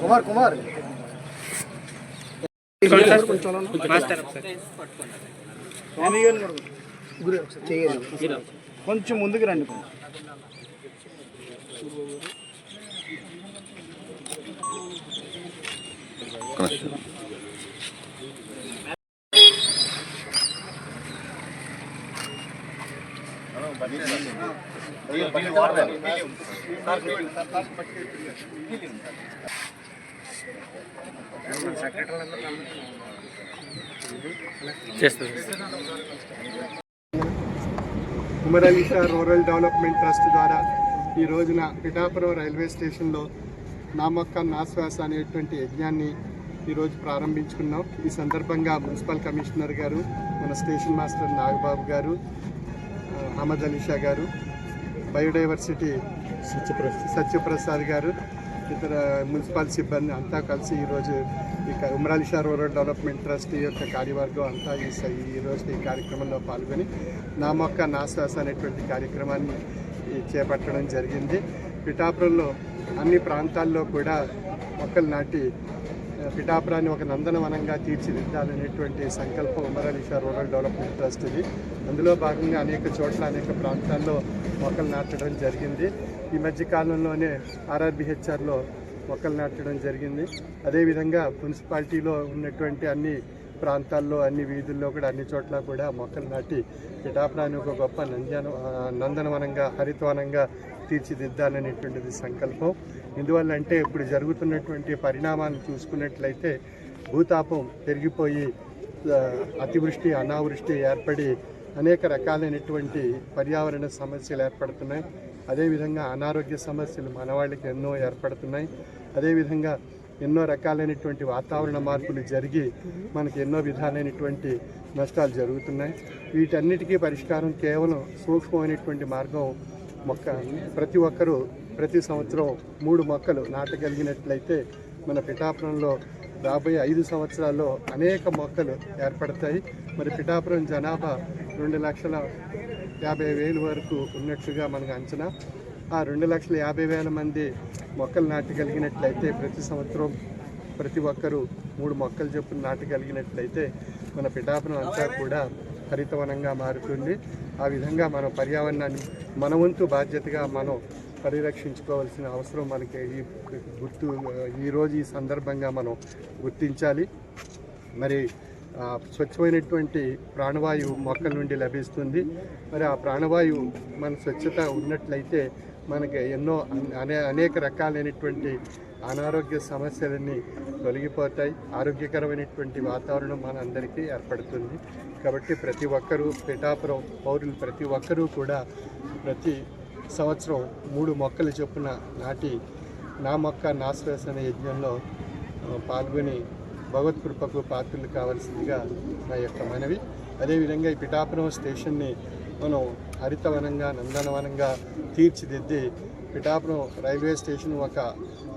కుమార్. కుమార్ కొంచెం ముందుకు రండి కొంచెం. కుమరలీష రూరల్ డెవలప్మెంట్ ట్రస్ట్ ద్వారా ఈ రోజున పిఠాపురం రైల్వే స్టేషన్లో నా మొక్క నా శ్వాస అనేటువంటి యజ్ఞాన్ని ఈరోజు ప్రారంభించుకున్నాం. ఈ సందర్భంగా మున్సిపల్ కమిషనర్ గారు మన స్టేషన్ మాస్టర్ నాగబాబు గారు అహ్మద్ అలీషా గారు బయోడైవర్సిటీ సత్యప్రసాద్. సత్యప్రసాద్ గారు ఇతర మున్సిపల్ సిబ్బంది అంతా కలిసి ఈరోజు ఈ క- Umarali Shah rural development trust యొక్క కార్యవర్గం అంతా ఈ స- ఈ రోజు ఈ కార్యక్రమంలో పాల్గొని నా మొక్క నా శ్వాస అనేటువంటి కార్యక్రమాన్ని చేపట్టడం జరిగింది. పిఠాపురంలో అన్ని ప్రాంతాల్లో కూడా మొక్కలు నాటి పిఠాపురాన్ని ఒక నందనవనంగా తీర్చిదిద్దాలనేటువంటి సంకల్పం ఉమరాలి రూరల్ డెవలప్మెంట్ ట్రస్ట్ది అందులో భాగంగా అనేక చోట్ల అనేక ప్రాంతాల్లో మొక్కలు నాటడం జరిగింది. ఈ మధ్య కాలంలోనే ఆర్ఆర్బిహెచ్ఆర్లో మొక్కలు నాటడం జరిగింది. అదేవిధంగా మున్సిపాలిటీలో ఉన్నటువంటి అన్ని ప్రాంతాల్లో అన్ని వీధుల్లో కూడా అన్ని చోట్ల కూడా మొక్కలు నాటి పిఠాపురాన్ని ఒక గొప్ప నంద్యాన నందనవనంగా హరితవనంగా తీర్చిదిద్దాలనేటువంటిది సంకల్పం. ఎందువల్ల అంటే ఇప్పుడు జరుగుతున్నటువంటి పరిణామాలను చూసుకున్నట్లయితే భూతాపం పెరిగిపోయి అతివృష్టి అనావృష్టి ఏర్పడి అనేక రకాలైనటువంటి పర్యావరణ సమస్యలు ఏర్పడుతున్నాయి. అదేవిధంగా అనారోగ్య సమస్యలు మనవాళ్ళకి ఎన్నో ఏర్పడుతున్నాయి. అదేవిధంగా ఎన్నో రకాలైనటువంటి వాతావరణ మార్పులు జరిగి మనకి ఎన్నో విధాలైనటువంటి నష్టాలు జరుగుతున్నాయి. వీటన్నిటికీ పరిష్కారం కేవలం సూక్ష్మమైనటువంటి మార్గం మొక్క. ప్రతి ఒక్కరూ ప్రతి సంవత్సరం మూడు మొక్కలు నాటగలిగినట్లయితే మన పిఠాపురంలో రాబోయే ఐదు సంవత్సరాల్లో అనేక మొక్కలు ఏర్పడతాయి. మరి పిఠాపురం జనాభా రెండు లక్షల యాభై వేలు వరకు ఉన్నట్లుగా మనకు అంచనా. ఆ రెండు లక్షల యాభై వేల మంది మొక్కలు నాటగలిగినట్లయితే ప్రతి సంవత్సరం ప్రతి ఒక్కరూ మూడు మొక్కలు చొప్పున నాటగలిగినట్లయితే మన పిఠాపురం అంతా కూడా హరితవనంగా మారుతుంది. ఆ విధంగా మన పర్యావరణాన్ని మన వంతు బాధ్యతగా మనం పరిరక్షించుకోవాల్సిన అవసరం మనకి ఈ గుర్తు ఈరోజు ఈ సందర్భంగా మనం గుర్తించాలి. మరి స్వచ్ఛమైనటువంటి ప్రాణవాయువు మొక్కల నుండి లభిస్తుంది. మరి ఆ ప్రాణవాయువు మన స్వచ్ఛత ఉన్నట్లయితే మనకి ఎన్నో అనే అనేక రకాలైనటువంటి అనారోగ్య సమస్యలన్నీ తొలగిపోతాయి. ఆరోగ్యకరమైనటువంటి వాతావరణం మన అందరికీ ఏర్పడుతుంది. కాబట్టి ప్రతి ఒక్కరూ పిఠాపురం పౌరులు ప్రతి ఒక్కరూ కూడా ప్రతి సంవత్సరం మూడు మొక్కలు చొప్పున నాటి నా మొక్క నా శ్వాస అనే యజ్ఞంలో పాల్గొని భగవత్ కృపకు పాత్రలు కావాల్సిందిగా నా యొక్క మనవి. అదేవిధంగా ఈ పిఠాపురం స్టేషన్ని మనం హరితవనంగా నందనవనంగా తీర్చిదిద్ది పిఠాపురం రైల్వే స్టేషన్ ఒక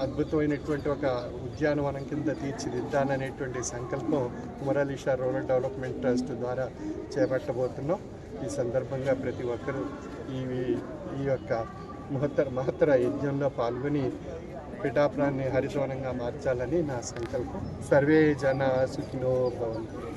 అద్భుతమైనటువంటి ఒక ఉద్యానవనం కింద తీర్చిదిద్దాననేటువంటి సంకల్పం కుమరాలీషా రూరల్ డెవలప్మెంట్ ట్రస్ట్ ద్వారా చేపట్టబోతున్నాం. ఈ సందర్భంగా ప్రతి ఒక్కరూ ఈ ఈ యొక్క మహత్తర మహత్తర యజ్ఞంలో పాల్గొని పిఠాపురాన్ని హరితవనంగా మార్చాలని నా సంకల్పం. సర్వే జన సుఖినో భవంతు.